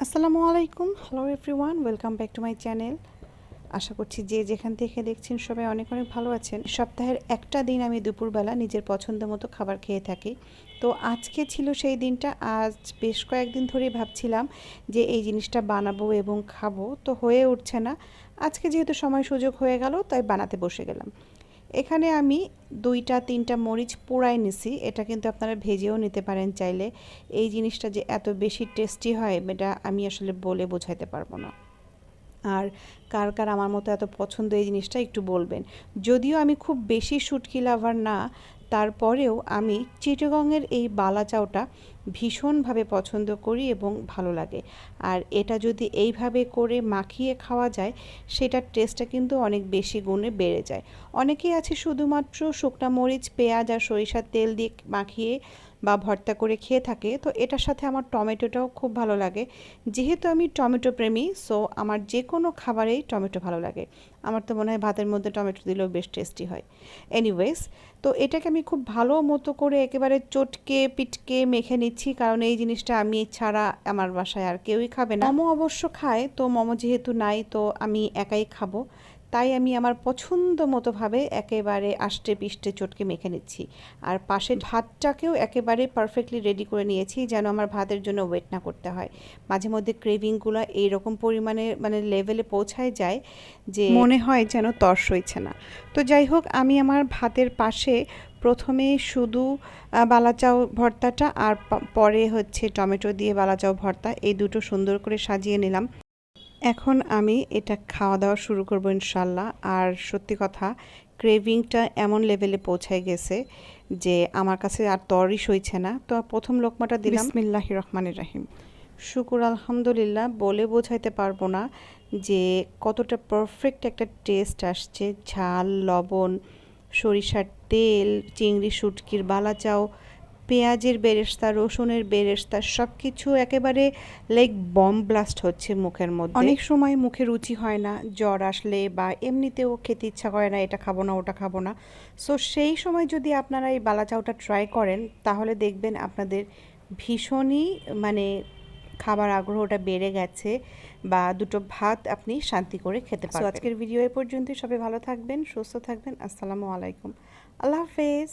আসসালামু আলাইকুম। Hello everyone welcome back to my channel আশা করছি যে যেখান থেকে দেখছেন সবাই অনেক অনেক ভালো আছেন। সপ্তাহের একটা দিন আমি দুপুরবেলা নিজের পছন্দ মতো খাবার খেয়ে থাকি। তো আজকে ছিল সেই দিনটা। আজ বেশ কয়েকদিন ধরেই ভাবছিলাম যে এই জিনিসটা বানাবো এবং খাব। তো হয়ে উঠছে না। আজকে যেহেতু সময় সুযোগ হয়ে গেল, তাই বানাতে বসে গেলাম। এখানে আমি দুইটা, তিনটা মরিচ পোড়াই নিছি। এটা কিন্তু আপনারা ভেজেও নিতে পারেন চাইলে। এই জিনিসটা যে এত বেশি টেস্টি হয়, এটা আমি আসলে বলে বোঝাইতে পারব না। আর কার কার আমার মতো এত পছন্দ এই জিনিসটা একটু বলবেন। যদিও আমি খুব বেশি শুটকি লাভার না, তারপরেও আমি চিটগংয়ের এই বালা চাউটা ভীষণভাবে পছন্দ করি এবং ভালো লাগে। আর এটা যদি এইভাবে করে মাখিয়ে খাওয়া যায়, সেটার টেস্টটা কিন্তু অনেক বেশি গুণে বেড়ে যায়। অনেকেই আছে শুধুমাত্র শুকনা মরিচ, পেঁয়াজ আর সরিষার তেল দিয়ে মাখিয়ে বা ভর্তা করে খেয়ে থাকে। তো এটার সাথে আমার টমেটোটাও খুব ভালো লাগে। যেহেতু আমি টমেটো প্রেমী সো আমার যে কোনো খাবারেই টমেটো ভালো লাগে। আমার তো মনে হয় ভাতের মধ্যে টমেটো দিলেও বেশ টেস্টি হয়। এনিওয়েজ তো এটাকে আমি খুব ভালো মতো করে একেবারে চটকে, পিটকে মেখে নিচ্ছি। কারণ এই জিনিসটা আমি ছাড়া আমার বাসায় আর কেউই খাবে না। মোমো অবশ্য খায়, তো মোমো যেহেতু নাই, তো আমি একাই খাব। তাই আমি আমার পছন্দ মতোভাবে একেবারে আষ্টে পিষ্টে চটকে মেখে নিচ্ছি। আর পাশে ভাতটাকেও একেবারে পারফেক্টলি রেডি করে নিয়েছি যেন আমার ভাতের জন্য ওয়েট না করতে হয়। মাঝে মধ্যে ক্রেভিংগুলো এইরকম পরিমাণে মানে লেভেলে পৌঁছায় যায় যে মনে হয় যেন তর্স হইছে না। তো যাই হোক, আমি আমার ভাতের পাশে প্রথমে শুধু বালাচাও ভর্তাটা আর পরে হচ্ছে টমেটো দিয়ে বালাচাও ভর্তা। এই দুটো সুন্দর করে সাজিয়ে নিলাম। এখন আমি এটা খাওয়া দাওয়া শুরু করব ইনশাল্লাহ। আর সত্যি কথা ক্রেভিংটা এমন লেভেলে পৌঁছায় গেছে যে আমার কাছে আর তরই সইছে না। তো প্রথম লোকমাটা দিলাম। বিসমিল্লাহ রহমানের রাহিম। শুকুর আলহামদুলিল্লাহ বলে বোঝাইতে পারব না যে কতটা পারফেক্ট একটা টেস্ট আসছে। ঝাল লবণ সরিষার তেল চিংড়ি শুটকির বালাচাও পেঁয়াজের বেরেস্তা রসুনের বেরেস্তা সব কিছু একেবারে লাইক বম ব্লাস্ট হচ্ছে মুখের মধ্যে। অনেক সময় মুখে রুচি হয় না জ্বর আসলে বা এমনিতেও খেতে ইচ্ছা করে না এটা খাব না ওটা খাব না। সো সেই সময় যদি আপনারা এই বালাচাউটা ট্রাই করেন তাহলে দেখবেন আপনাদের ভীষণই মানে খাবার আগ্রহটা বেড়ে গেছে বা দুটো ভাত আপনি শান্তি করে খেতে পারবেন। আজকের ভিডিও এ পর্যন্তই সবাই ভালো থাকবেন সুস্থ থাকবেন আসসালামু আলাইকুম। আল্লাহ হাফেজ।